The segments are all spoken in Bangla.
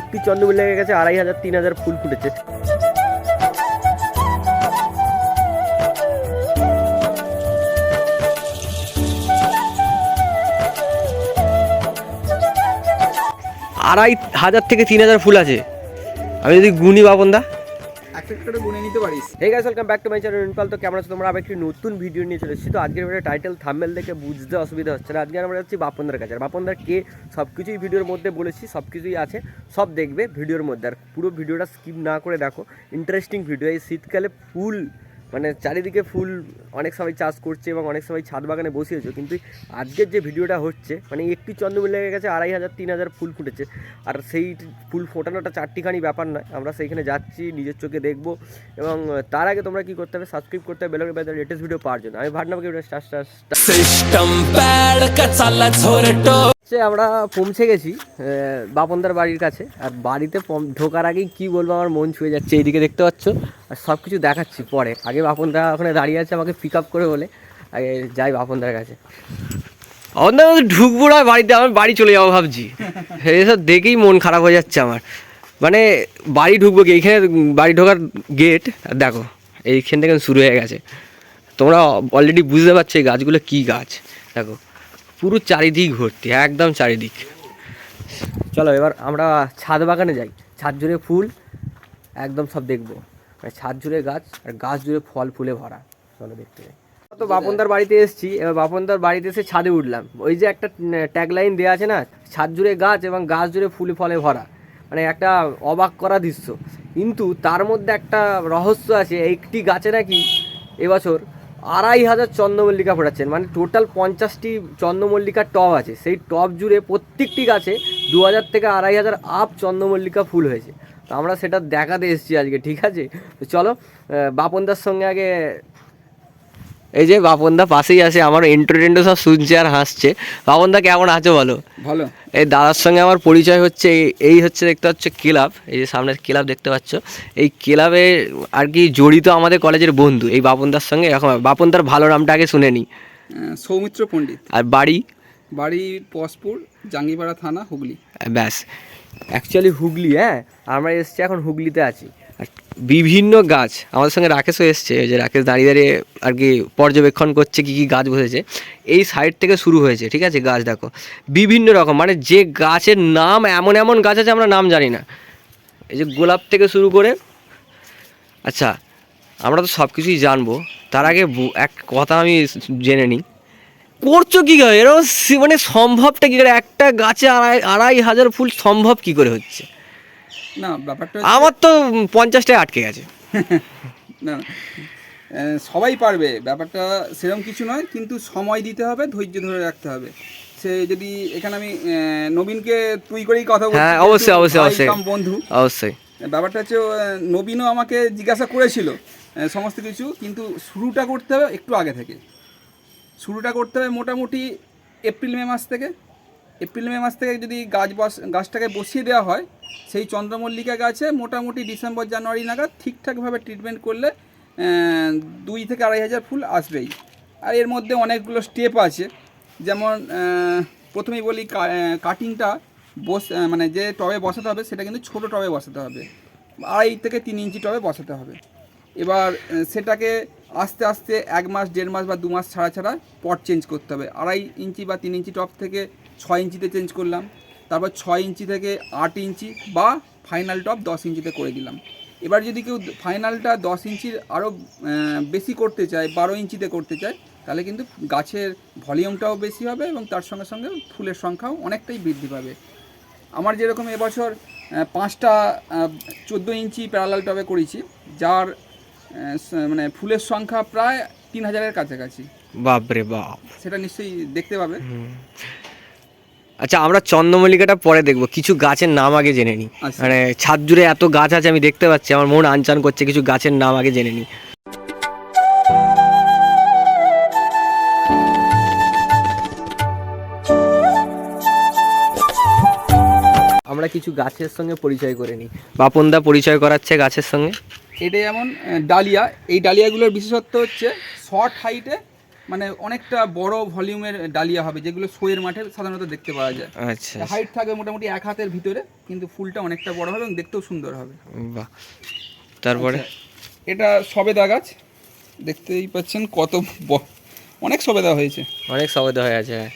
একটি চন্দ্রবিল লেগে গেছে, আড়াই হাজার, তিন হাজার ফুল ফুটেছে। আড়াই হাজার থেকে তিন হাজার ফুল আছে। আমি যদি গুনি বাপনদা একটা নিতে তো তোমরা? আবার নতুন ভিডিও নিয়ে তো আজকের টাইটেল থাম্বেল বুঝতে অসুবিধা হচ্ছে না। আজকে আমরা কাছে। কে? সব কিছুই ভিডিওর মধ্যে বলেছি সব কিছুই আছে। সব দেখবে ভিডিওর মধ্যে। আর পুরো ভিডিওটা স্কিপ না করে দেখো। ইন্টারেস্টিং ভিডিও এই শীতকালে ফুল মানে চারিদিকে ফুল অনেক সবাই চাষ করছে এবং অনেক সবাই ছাদ বাগানে বসিয়েছে। কিন্তু আজকের যে ভিডিওটা হচ্ছে মানে একটি চন্দ্রমিল লেগে গেছে আড়াই হাজার, তিন হাজার ফুল ফুটেছে। আর সেই ফুল ফোটানোটা চারটিখানি ব্যাপার নয়। আমরা সেইখানে যাচ্ছি, নিজের চোখে দেখব এবং তার আগে তোমরা কি করতে হবে সাবস্ক্রাইব করতে হবে বেলকে বেদার লেটেস্ট ভিডিও পাওয়ার জন্য। আমি স্টার সে আমরা পৌঁছে গেছি বাপনদার বাড়ির কাছে। আর বাড়িতে ঢোকার আগেই কি বলব, আমার মন ছুঁয়ে যাচ্ছে। এইদিকে দেখতে পাচ্ছ, আর সব কিছু দেখাচ্ছি পরে। আগে বাপনদা ওখানে দাঁড়িয়ে আছে আমাকে পিক আপ করে বলে। আগে যাই বাপনদার কাছে। আমাদের ঢুকবো না বাড়িতে আমার বাড়ি চলে যাব ভাবছি। এসব দেখেই মন খারাপ হয়ে যাচ্ছে আমার। মানে বাড়ি ঢুকবো কি? এইখানে বাড়ি ঢোকার গেট আর দেখো, এইখান থেকে শুরু হয়ে গেছে। তোমরা অলরেডি বুঝতে পারছ এই গাছগুলো কী গাছ। দেখো পুরো চারিদিক ভর্তি, একদম চারিদিক। চলো এবার আমরা ছাদ বাগানে যাই। ছাদ জুড়ে ফুল, একদম সব দেখব। মানে ছাদ জুড়ে গাছ আর গাছ জুড়ে ফল, ফুলে ভরা। চলো দেখতে যাই। তো বাপনদার বাড়িতে এসেছি, এবার বাপনদার বাড়িতে এসে ছাদে উঠলাম। ওই যে একটা ট্যাগলাইন দেওয়া আছে না, ছাদ জুড়ে গাছ এবং গাছ জুড়ে ফুলে, ফলে ভরা। মানে একটা অবাক করা দৃশ্য। কিন্তু তার মধ্যে একটা রহস্য আছে, একটি গাছে নাকি এবছর আড়াই হাজার চন্দ্রমল্লিকা ফোটাচ্ছেন মানে টোটাল পঞ্চাশটি চন্দ্রমল্লিকার টব আছে। সেই টব জুড়ে প্রত্যেকটি গাছে দু হাজার থেকে আড়াই হাজার আপ চন্দ্রমল্লিকা ফুল হয়েছে। তো আমরা সেটা দেখাতে এসেছি আজকে, ঠিক আছে? তো চলো বাপনদার সঙ্গে আগে এই যে বাপনদা পাশেই আছে আমার এন্ট্রো টেন্ট্রো সব শুনছে আর হাসছে। বাপনদা কেমন আছো বলো? ভালো। এই দাদার সঙ্গে আমার পরিচয় হচ্ছে এই- এই হচ্ছে দেখতে পাচ্ছ ক্লাব এই যে সামনের ক্লাব দেখতে পাচ্ছ। এই ক্লাবে আর কি জড়িত আমাদের কলেজের বন্ধু এই বাপনদার সঙ্গে। এরকম বাপনদার ভালো নামটা আগে শুনে নি। আহ, সৌমিত্র পণ্ডিত। আর বাড়ি? বাড়ি পসপুর জাঙ্গিপাড়া থানা হুগলি। ব্যাস। অ্যাকচুয়ালি হুগলি হ্যাঁ? আমরা এসছি এখন হুগলিতে আছি। বিভিন্ন গাছ আমাদের সঙ্গে রাকেশও এসছে যে রাকেশ দাঁড়িয়ে দাঁড়িয়ে আর কি পর্যবেক্ষণ করছে কী কী গাছ বসেছে। এই সাইড থেকে শুরু হয়েছে, ঠিক আছে? গাছ দেখো। বিভিন্ন রকম মানে যে গাছের নাম এমন এমন গাছ আছে আমরা নাম জানি না। এই যে গোলাপ থেকে শুরু করে আচ্ছা আমরা তো সব কিছুই জানব। তার আগে এক কথা আমি জেনে নিই। করছ কি করে? এরকম মানে সম্ভবটা কী করে? একটা গাছে আড়াই আড়াই হাজার ফুল সম্ভব কি করে হচ্ছে? না ব্যাপারটা আমার তো পঞ্চাশটায় আটকে গেছে। না। সবাই পারবে ব্যাপারটা সেরকম কিছু নয় কিন্তু সময় দিতে হবে ধৈর্য ধরে রাখতে হবে। সে যদি এখানে আমি নবীনকে তুই করেই কথা বলছি হ্যাঁ, অবশ্যই, অবশ্যই, অবশ্যই। বন্ধু। অবশ্যই। ব্যাপারটা হচ্ছে নবীনও আমাকে জিজ্ঞাসা করেছিল সমস্ত কিছু কিন্তু শুরুটা করতে হবে একটু আগে থেকে। শুরুটা করতে হবে মোটামুটি এপ্রিল মে মাস থেকে। এপ্রিল মে মাস থেকে যদি গাছ বস গাছটাকে বসিয়ে দেওয়া হয়, সেই চন্দ্রমল্লিকা গাছে মোটামুটি ডিসেম্বর, জানুয়ারি নাগাদ ঠিকঠাকভাবে ট্রিটমেন্ট করলে দুই থেকে আড়াই হাজার ফুল আসবেই। আর এর মধ্যে অনেকগুলো স্টেপ আছে। যেমন প্রথমেই বলি কাটিংটা বস মানে যে টবে বসাতে হবে, সেটা কিন্তু ছোট টবে বসাতে হবে। আড়াই থেকে তিন ইঞ্চি টবে বসাতে হবে। এবার সেটাকে আস্তে আস্তে এক মাস, দেড় মাস বা দু মাস ছাড়া ছাড়া পট চেঞ্জ করতে হবে। আড়াই ইঞ্চি বা তিন ইঞ্চি টপ থেকে ছয় ইঞ্চিতে চেঞ্জ করলাম তারপর ছয় ইঞ্চি থেকে আট ইঞ্চি বা ফাইনাল টপ দশ ইঞ্চিতে করে দিলাম। এবার যদি কেউ ফাইনালটা দশ ইঞ্চির আরও বেশি করতে চায় বারো ইঞ্চিতে করতে চায় তাহলে কিন্তু গাছের ভলিউমটাও বেশি হবে এবং তার সঙ্গে সঙ্গে ফুলের সংখ্যাও অনেকটাই বৃদ্ধি পাবে। আমার যেরকম এবছর পাঁচটা চোদ্দ ইঞ্চি প্যারালাল টবে করেছি যার মানে ফুলের সংখ্যা প্রায় তিন হাজারের কাছাকাছি। বাপরে বাপ। সেটা নিশ্চয়ই দেখতে পাবে। আচ্ছা আমরা চন্দ্রমল্লিকাটা পরে দেখব। কিছু গাছের নাম আগে জেনে নিই আচ্ছা। মানে ছাদ জুড়ে এত গাছ আছে আমি দেখতে পাচ্ছি। আমার মন আনচান করছে কিছু গাছের নাম আগে জেনে নিই আমরা কিছু গাছের সঙ্গে পরিচয় করে নিই বাপনদা পরিচয় করাচ্ছে গাছের সঙ্গে। এটা যেমন ডালিয়া। এই ডালিয়াগুলোর বিশেষত্ব হচ্ছে শর্ট হাইটে মানে অনেকটা বড় ভলিউমের ডালিয়া হবে যেগুলো শোয়ের মাঠে সাধারণত দেখতে পাওয়া যায়। আচ্ছা হাইট থাকবে মোটামুটি এক হাতের ভিতরে কিন্তু ফুলটা অনেকটা বড় হবে এবং দেখতেও সুন্দর হবে। বাহ। তারপরে? আচ্ছা, এটা সবেদা গাছ দেখতেই পাচ্ছেন কত অনেক সবেদা হয়েছে। অনেক সবেদা হয়ে আছে হ্যাঁ।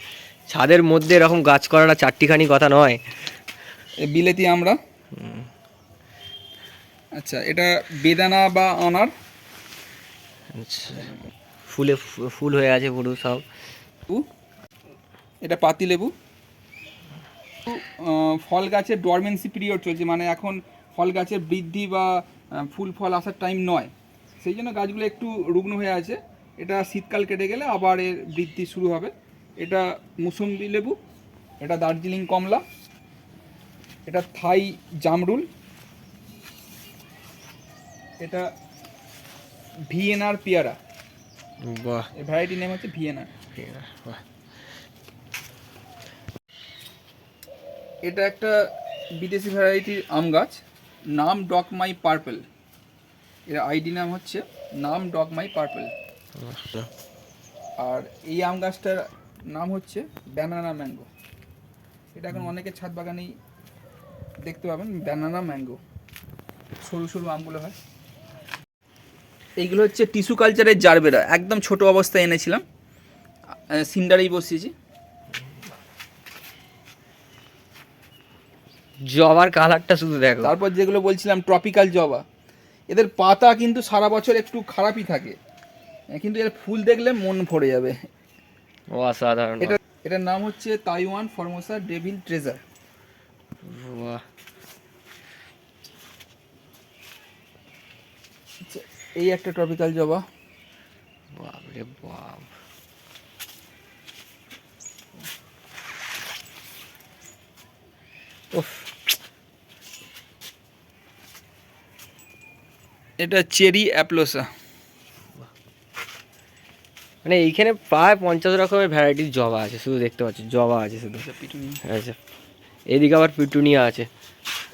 ছাদের মধ্যে এরকম গাছ করাটা চারটিখানি কথা নয়। বিলেতি আমরা। আচ্ছা এটা বেদানা বা অনার আচ্ছা। ফুলে ফুল হয়ে আছে পুরো সব। এটা পাতি লেবু। ফল গাছের ডরমেন্সি পিরিয়ড চলছে মানে এখন ফল গাছের বৃদ্ধি বা ফুল ফল আসার টাইম নয়। সেই জন্য গাছগুলো একটু রুগ্ন হয়ে আছে। এটা শীতকাল কেটে গেলে আবার এর বৃদ্ধি শুরু হবে। এটা মুসম্বি লেবু, এটা দার্জিলিং কমলা, এটা থাই জামরুল, এটা ভিএনআর পেয়ারা। বাহ। এই ভ্যারাইটি নেম হচ্ছে ভিএনআর বাহ। এটা একটা বিদেশি ভ্যারাইটির আম গাছ। নাম ডক মাই পার্পেল। এর আইডি নাম হচ্ছে নাম ডক মাই পার্পেল। আর এই আম গাছটার নাম হচ্ছে ব্যানানা ম্যাঙ্গো। এটা এখন অনেকে ছাদ বাগানেই দেখতে পাবেন ব্যানানা ম্যাঙ্গো। সরু সরু আমগুলো হয়। এইগুলো হচ্ছে টিস্যু কালচারের জারবেরা। একদম ছোট অবস্থায় এনেছিলাম। সিন্ডারেই বসিয়েছি। জবার কালারটা শুধু দেখো। তারপর যেগুলো বলছিলাম ট্রপিক্যাল জবা। এদের পাতা কিন্তু সারা বছর একটু খারাপই থাকে। কিন্তু এর ফুল দেখলে মন ভরে যাবে। অসাধারণ। এটা এটার নাম হচ্ছে তাইওয়ান ফর্মোসা ডেভিল ট্রেজার। বাহ। এই একটা ট্রপিক্যাল জবা। বাপরে বাপ। উফ। এটা চেরি অ্যাপ্লোসা। মানে এইখানে প্রায় পঞ্চাশ রকমের ভ্যারাইটির জবা আছে শুধু দেখতে পাচ্ছি জবা আছে শুধু। আচ্ছা এদিকে আবার পিটুনিয়া আছে।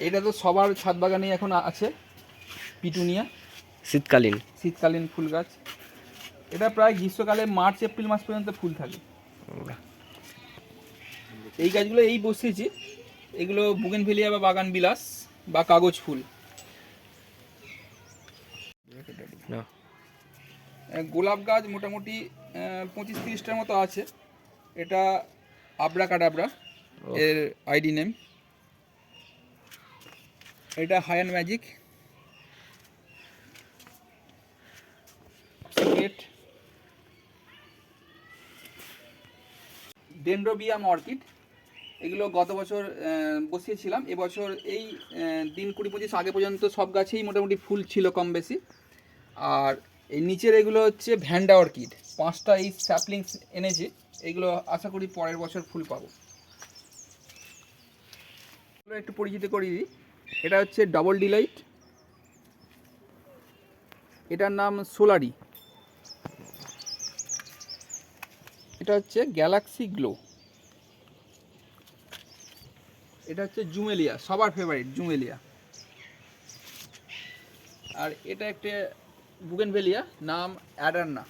এটা তো সবার ছাদ বাগানেই এখন আছে পিটুনিয়া। শীতকালীন। শীতকালীন ফুল গাছ। এটা প্রায় গ্রীষ্মকালে মার্চ এপ্রিল মাস পর্যন্ত ফুল থাকে। এই গাছগুলো এই বসিয়েছি। এগুলো বুগেনভেলিয়া বা বাগান বিলাস বা কাগজ ফুল। গোলাপ গাছ মোটামুটি পঁচিশ তিরিশটার মতো আছে। এটা আবরা কাডাবরা এর আইডি নেম। এটা হায়ান ম্যাজিক। ডেন্ড্রোবিয়াম অর্কিড এগুলো গত বছর বসিয়েছিলাম। এবছর এই দিন কুড়ি পঁচিশ আগে পর্যন্ত সব গাছেই মোটামুটি ফুল ছিল কম বেশি। আর এই নিচের এগুলো হচ্ছে ভ্যান্ডা অর্কিড পাঁচটা এই স্যাপলিংস এনেছি। এগুলো আশা করি পরের বছর ফুল পাবো। একটু পরিচিত করিয়ে দিই। এটা হচ্ছে ডাবল ডিলাইট এটার নাম সোলারি এটা হচ্ছে গ্যালাক্সি গ্লো এটা হচ্ছে জুমেলিয়া সবার ফেভারিট জুমেলিয়া আর এটা একটা বুগেনভেলিয়া নাম অ্যাডান্না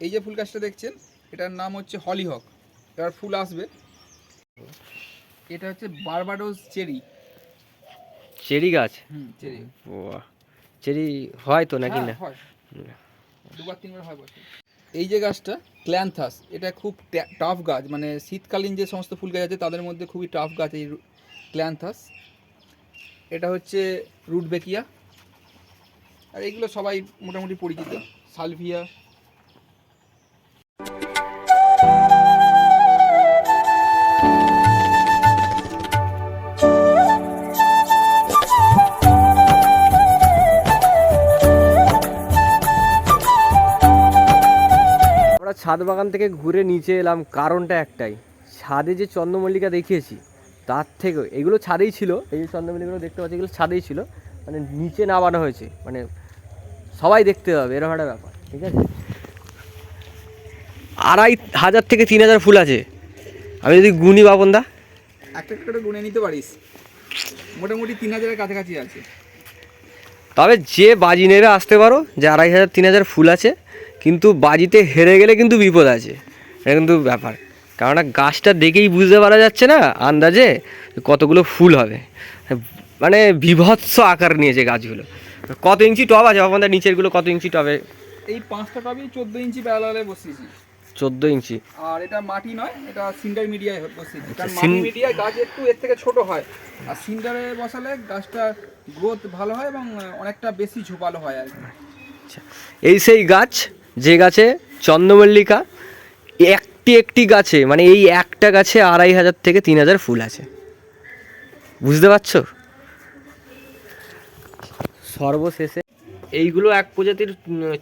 এই যে ফুল গাছটা দেখছেন এটার নাম হচ্ছে হলিহক এবার ফুল আসবে। এটা হচ্ছে বারবাডোস চেরি চেরি গাছ? হুম চেরি বাহ। চেরি হয় তো নাকি না? হয়। দুবার তিনবার হয় বছর এই যে গাছটা, ক্ল্যান্থাস, এটা খুব টাফ গাছ। মানে শীতকালীন যে সমস্ত ফুল গাছ আছে, তাদের মধ্যে খুবই টাফ গাছ এই ক্ল্যান্থাস। এটা হচ্ছে রুটবেকিয়া। আর এগুলো সবাই মোটামুটি পরিচিত। সালভিয়া ছাদ বাগান থেকে ঘুরে নিচে এলাম কারণটা একটাই। ছাদে যে চন্দ্রমল্লিকা দেখিয়েছি তার থেকে এগুলো ছাদেই ছিল এই যে চন্দ্রমল্লিকাগুলো দেখতে পাচ্ছি এগুলো ছাদেই ছিল মানে নিচে নামানো হয়েছে মানে সবাই দেখতে পাবে এরকম একটা ব্যাপার ঠিক আছে? আড়াই হাজার থেকে তিন হাজার ফুল আছে। আমি যদি গুনি বাপনদা একটা একটা করে গুনে নিতে পারিস। মোটামুটি তিন হাজারের কাছাকাছি আছে। তবে যে বাজি নেবে আসতে পারো যে আড়াই হাজার তিন হাজার ফুল আছে কিন্তু বাজিতে হেরে গেলে কিন্তু বিপদ আছে। এটা কিন্তু ব্যাপার। কেননা গাছটা দেখেই বুঝতে পারা যাচ্ছে না আন্দাজে কতগুলো ফুল হবে। মানে বিভৎস আকার নিয়েছে গাছগুলো। কত ইঞ্চি টব আছে? আপনাদের নিচেরগুলো কত ইঞ্চি টবে? এই পাঁচটা টবই চোদ্দ ইঞ্চি প্যারালালে বসিয়েছি। চোদ্দ ইঞ্চি। আর এটা মাটি নয় এটা সিন্ডার মিডিয়ায় বসিয়েছি। কারণ মাটি মিডিয়ায় গাছ একটু এর থেকে ছোট হয়। আর সিন্ডারে বসালে গাছটা গ্রোথ ভালো হয় এবং অনেকটা বেশি ঝোপালো হয় আর কি। আচ্ছা এই সেই গাছ যে গাছে চন্দ্রমল্লিকা একটি একটি গাছে মানে এই একটা গাছে আড়াই হাজার থেকে তিন হাজার ফুল আছে। বুঝতে পারছ? সর্বশেষে এইগুলো এক প্রজাতির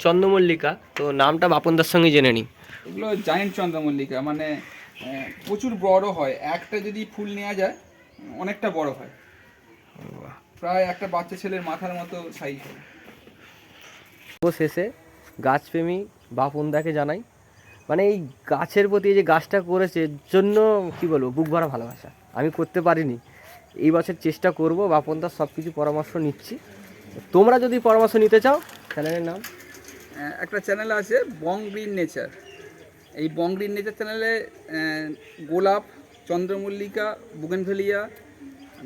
চন্দ্রমল্লিকা তো নামটা বাপনদার সঙ্গে জেনে নিই। এগুলো জায়েন্ট চন্দ্রমল্লিকা মানে প্রচুর বড় হয়। একটা যদি ফুল নেওয়া যায় অনেকটা বড় হয়। প্রায় একটা বাচ্চা ছেলের মাথার মতো সাইজ হয়। শেষে গাছপ্রেমী বাপনদাকে জানাই। মানে এই গাছের প্রতি এই যে গাছটা করেছে জন্য কি বলব, বুক ভরা ভালোবাসা। আমি করতে পারিনি। এই বছর চেষ্টা করব বাপনদার সব কিছু পরামর্শ নিচ্ছি। তোমরা যদি পরামর্শ নিতে চাও, চ্যানেলের নাম? একটা চ্যানেল আছে, বং গ্রিন নেচার। এই বং গ্রিন নেচার চ্যানেলে গোলাপ, চন্দ্রমল্লিকা, বুগেনভেলিয়া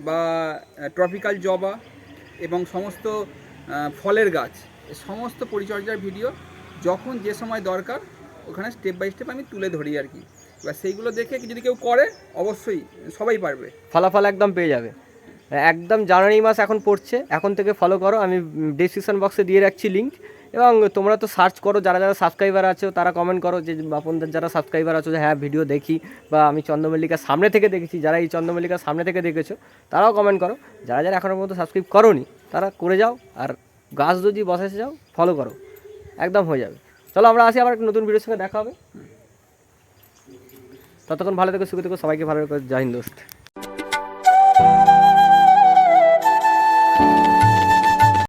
বা ট্রপিক্যাল জবা এবং সমস্ত ফলের গাছ। সমস্ত পরিচর্যার ভিডিও যখন যে সময় দরকার, ওখানে স্টেপ বাই স্টেপ আমি তুলে ধরি আর কি। এবার সেইগুলো দেখে যদি কেউ করে, অবশ্যই সবাই পারবে। ফলাফল একদম পেয়ে যাবে। একদম জানুয়ারি মাস এখন পড়ছে, এখন থেকে ফলো করো। আমি ডিসক্রিপশন বক্সে দিয়ে রাখছি লিঙ্ক এবং তোমরা তো সার্চ করো, যারা যারা সাবস্ক্রাইবার আছো, তারা কমেন্ট করো যে বাপনদের যারা সাবস্ক্রাইবার আছো, যে হ্যাঁ ভিডিও দেখি বা আমি চন্দ্রমল্লিকার সামনে থেকে দেখেছি, যারা এই চন্দ্রমল্লিকার সামনে থেকে দেখেছ, তারাও কমেন্ট করো। যারা যারা এখনও পর্যন্ত সাবস্ক্রাইব করোনি, তারা করে যাও। আর গাছ যদি বসাতে যাও ফলো করো। একদম হয়ে যাবে। চলো আমরা আসি, আবার একটা নতুন ভিডিওর সঙ্গে দেখা হবে। ততক্ষণ ভালো থেকো, সুখে থেকো, সবাইকে ভালো করে জয় হিন্দ, দোস্ত।